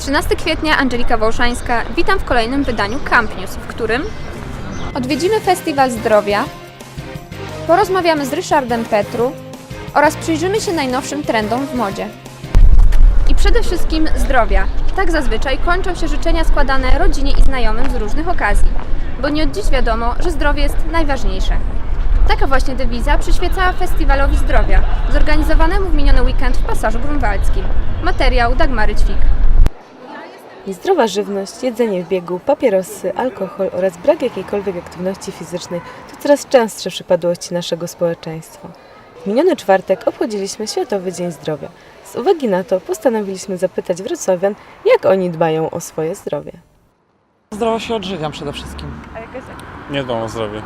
13 kwietnia, Angelika Wołszańska. Witam w kolejnym wydaniu Camp News, w którym odwiedzimy Festiwal Zdrowia, porozmawiamy z Ryszardem Petru oraz przyjrzymy się najnowszym trendom w modzie. I przede wszystkim zdrowia. Tak zazwyczaj kończą się życzenia składane rodzinie i znajomym z różnych okazji, bo nie od dziś wiadomo, że zdrowie jest najważniejsze. Taka właśnie dewiza przyświecała Festiwalowi Zdrowia, zorganizowanemu w miniony weekend w Pasażu Grunwaldzkim. Materiał Dagmary Ćwik. Niezdrowa żywność, jedzenie w biegu, papierosy, alkohol oraz brak jakiejkolwiek aktywności fizycznej to coraz częstsze przypadłości naszego społeczeństwa. W miniony czwartek obchodziliśmy Światowy Dzień Zdrowia. Z uwagi na to postanowiliśmy zapytać wrocławian, jak oni dbają o swoje zdrowie. Zdrowo się odżywiam przede wszystkim. Nie dbam o zdrowie.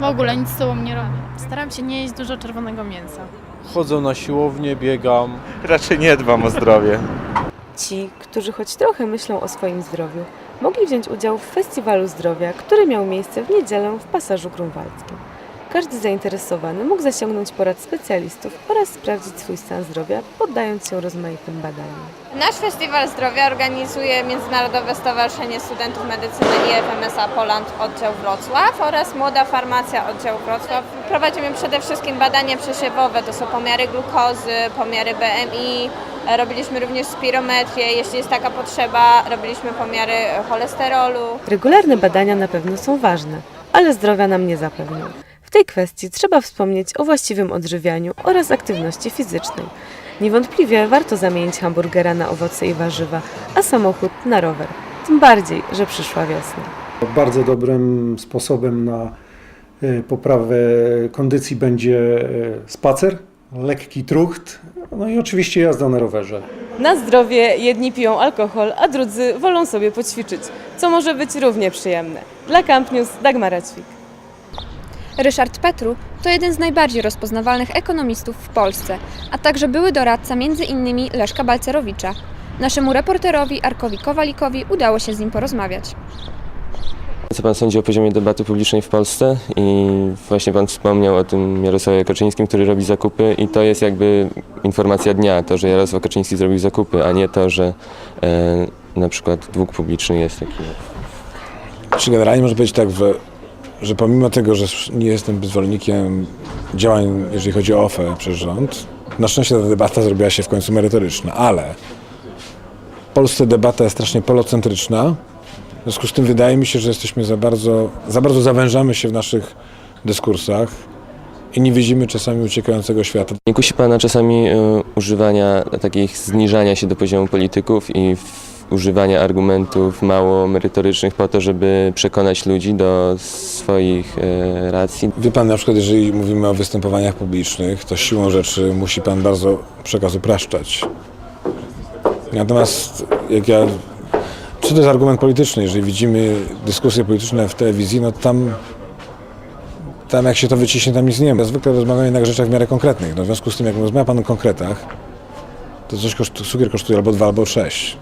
W ogóle nic z sobą nie robię. Staram się nie jeść dużo czerwonego mięsa. Chodzę na siłownię, biegam. Raczej nie dbam o zdrowie. Ci, którzy choć trochę myślą o swoim zdrowiu, mogli wziąć udział w Festiwalu Zdrowia, który miał miejsce w niedzielę w Pasażu Grunwaldzkim. Każdy zainteresowany mógł zasięgnąć porad specjalistów oraz sprawdzić swój stan zdrowia, poddając się rozmaitym badaniom. Nasz Festiwal Zdrowia organizuje Międzynarodowe Stowarzyszenie Studentów Medycyny i FMSA Poland Oddział Wrocław oraz Młoda Farmacja Oddział Wrocław. Prowadzimy przede wszystkim badania przesiewowe, to są pomiary glukozy, pomiary BMI, robiliśmy również spirometrię, jeśli jest taka potrzeba, robiliśmy pomiary cholesterolu. Regularne badania na pewno są ważne, ale zdrowia nam nie zapewnią. W tej kwestii trzeba wspomnieć o właściwym odżywianiu oraz aktywności fizycznej. Niewątpliwie warto zamienić hamburgera na owoce i warzywa, a samochód na rower. Tym bardziej, że przyszła wiosna. Bardzo dobrym sposobem na e, poprawę kondycji będzie e, spacer, lekki trucht, no i oczywiście jazda na rowerze. Na zdrowie jedni piją alkohol, a drudzy wolą sobie poćwiczyć, co może być równie przyjemne. Dla Camp News Dagmara Ćwik. Ryszard Petru to jeden z najbardziej rozpoznawalnych ekonomistów w Polsce, a także były doradca m.in. Leszka Balcerowicza. Naszemu reporterowi Arkowi Kowalikowi udało się z nim porozmawiać. Co Pan sądzi o poziomie debaty publicznej w Polsce? I właśnie Pan wspomniał o tym Jarosławie Kaczyńskim, który robi zakupy i to jest jakby informacja dnia, to, że Jarosław Kaczyński zrobił zakupy, a nie to, że e, na przykład dług publiczny jest taki. Czy generalnie można powiedzieć tak, że, że pomimo tego, że nie jestem zwolennikiem działań, jeżeli chodzi o OFE przez rząd, na szczęście ta debata zrobiła się w końcu merytoryczna, ale w Polsce debata jest strasznie polocentryczna, w związku z tym wydaje mi się, że jesteśmy za bardzo, za bardzo zawężamy się w naszych dyskursach i nie widzimy czasami uciekającego świata. Nie kusi Pana czasami e, używania takich zniżania się do poziomu polityków i używania argumentów mało merytorycznych po to, żeby przekonać ludzi do swoich e, racji? Wie pan, na przykład jeżeli mówimy o występowaniach publicznych, to siłą rzeczy musi pan bardzo przekaz upraszczać. Natomiast jak ja... Co to jest argument polityczny? Jeżeli widzimy dyskusje polityczne w telewizji, no tam, tam jak się to wyciśnie, tam nic nie ma. Zwykle rozmawiamy na rzeczach w miarę konkretnych. No w związku z tym, jak rozmawia pan o konkretach, to coś kosztuje, cukier kosztuje albo dwa, albo sześć.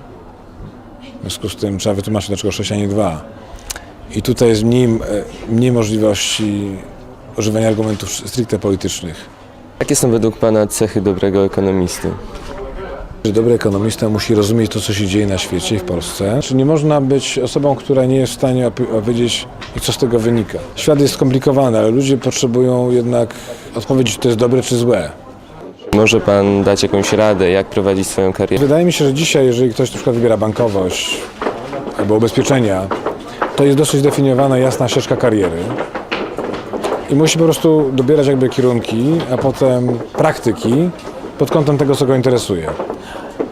W związku z tym trzeba wytłumaczyć, dlaczego sześć, a nie dwa. I tutaj jest mniej, e, mniej możliwości używania argumentów stricte politycznych. Jakie są według Pana cechy dobrego ekonomisty? Że dobry ekonomista musi rozumieć to, co się dzieje na świecie i w Polsce. Czy nie można być osobą, która nie jest w stanie opowiedzieć, co z tego wynika? Świat jest skomplikowany, ale ludzie potrzebują jednak odpowiedzieć, czy to jest dobre, czy złe. Może Pan dać jakąś radę, jak prowadzić swoją karierę? Wydaje mi się, że dzisiaj, jeżeli ktoś na przykład wybiera bankowość albo ubezpieczenia, to jest dosyć zdefiniowana, jasna ścieżka kariery. I musi po prostu dobierać jakby kierunki, a potem praktyki pod kątem tego, co go interesuje.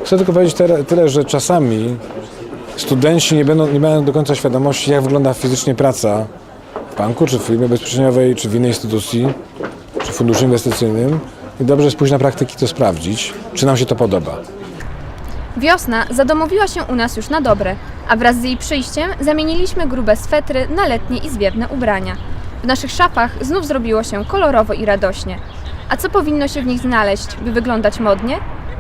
Chcę tylko powiedzieć tyle, tyle że czasami studenci nie, będą, nie mają do końca świadomości, jak wygląda fizycznie praca w banku, czy w firmie ubezpieczeniowej, czy w innej instytucji, czy w funduszu inwestycyjnym. I dobrze jest pójść na praktyki to sprawdzić, czy nam się to podoba. Wiosna zadomowiła się u nas już na dobre, a wraz z jej przyjściem zamieniliśmy grube swetry na letnie i zwiewne ubrania. W naszych szafach znów zrobiło się kolorowo i radośnie. A co powinno się w nich znaleźć, by wyglądać modnie?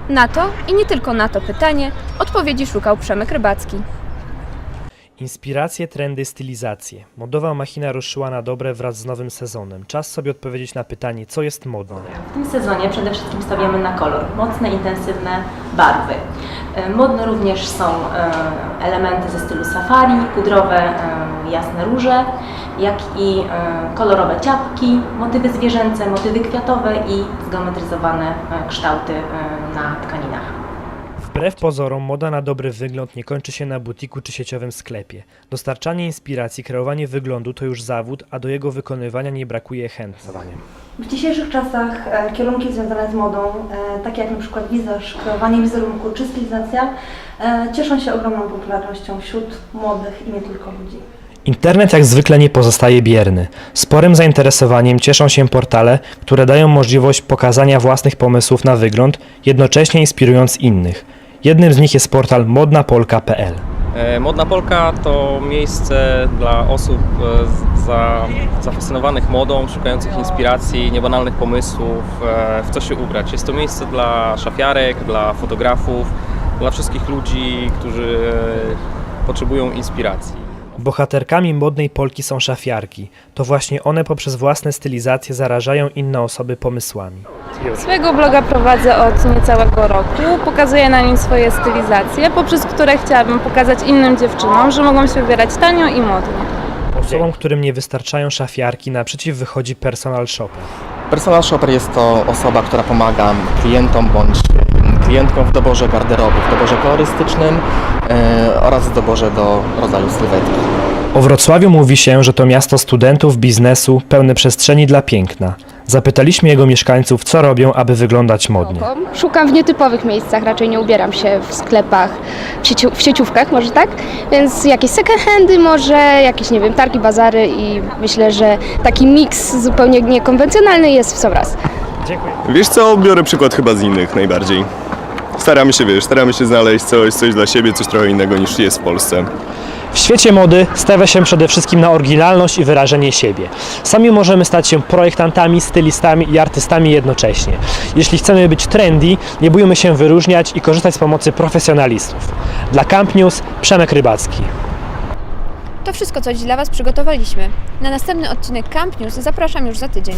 Na to i nie tylko na to pytanie odpowiedzi szukał Przemek Rybacki. Inspiracje, trendy, stylizacje. Modowa machina ruszyła na dobre wraz z nowym sezonem. Czas sobie odpowiedzieć na pytanie, co jest modne. W tym sezonie przede wszystkim stawiamy na kolor, mocne, intensywne barwy. E, Modne również są e, elementy ze stylu safari, pudrowe, e, jasne róże, jak i kolorowe ciapki, motywy zwierzęce, motywy kwiatowe i zgeometryzowane kształty na tkaninach. Wbrew pozorom, moda na dobry wygląd nie kończy się na butiku czy sieciowym sklepie. Dostarczanie inspiracji, kreowanie wyglądu to już zawód, a do jego wykonywania nie brakuje chętnych. W dzisiejszych czasach e, kierunki związane z modą, e, takie jak na przykład wizaż, kreowanie wizerunku czy stylizacja, e, cieszą się ogromną popularnością wśród młodych i nie tylko ludzi. Internet jak zwykle nie pozostaje bierny. Sporym zainteresowaniem cieszą się portale, które dają możliwość pokazania własnych pomysłów na wygląd, jednocześnie inspirując innych. Jednym z nich jest portal modnapolka.pl. E, Modna Polka to miejsce dla osób e, za, zafascynowanych modą, szukających inspiracji, niebanalnych pomysłów, e, w co się ubrać. Jest to miejsce dla szafiarek, dla fotografów, dla wszystkich ludzi, którzy potrzebują inspiracji. Bohaterkami modnej Polki są szafiarki. To właśnie one poprzez własne stylizacje zarażają inne osoby pomysłami. Swojego bloga prowadzę od niecałego roku. Pokazuję na nim swoje stylizacje, poprzez które chciałabym pokazać innym dziewczynom, że mogą się ubierać tanio i modnie. Osobom, którym nie wystarczają szafiarki, naprzeciw wychodzi personal shopper. Personal shopper jest to osoba, która pomaga klientom bądź klientkom w doborze garderoby, w doborze kolorystycznym e, oraz w doborze do rodzaju sylwetki. O Wrocławiu mówi się, że to miasto studentów, biznesu, pełne przestrzeni dla piękna. Zapytaliśmy jego mieszkańców, co robią, aby wyglądać modnie. Szukam w nietypowych miejscach, raczej nie ubieram się w sklepach, w, sieciu, w sieciówkach może tak, więc jakieś second handy może, jakieś nie wiem, targi, bazary i myślę, że taki miks zupełnie niekonwencjonalny jest w sam raz. Dziękuję. Wiesz co, biorę przykład chyba z innych najbardziej. Staramy się, wiesz, staramy się znaleźć coś, coś dla siebie, coś trochę innego niż jest w Polsce. W świecie mody stawia się przede wszystkim na oryginalność i wyrażenie siebie. Sami możemy stać się projektantami, stylistami i artystami jednocześnie. Jeśli chcemy być trendy, nie bójmy się wyróżniać i korzystać z pomocy profesjonalistów. Dla Camp News Przemek Rybacki. To wszystko, co dziś dla Was przygotowaliśmy. Na następny odcinek Camp News zapraszam już za tydzień.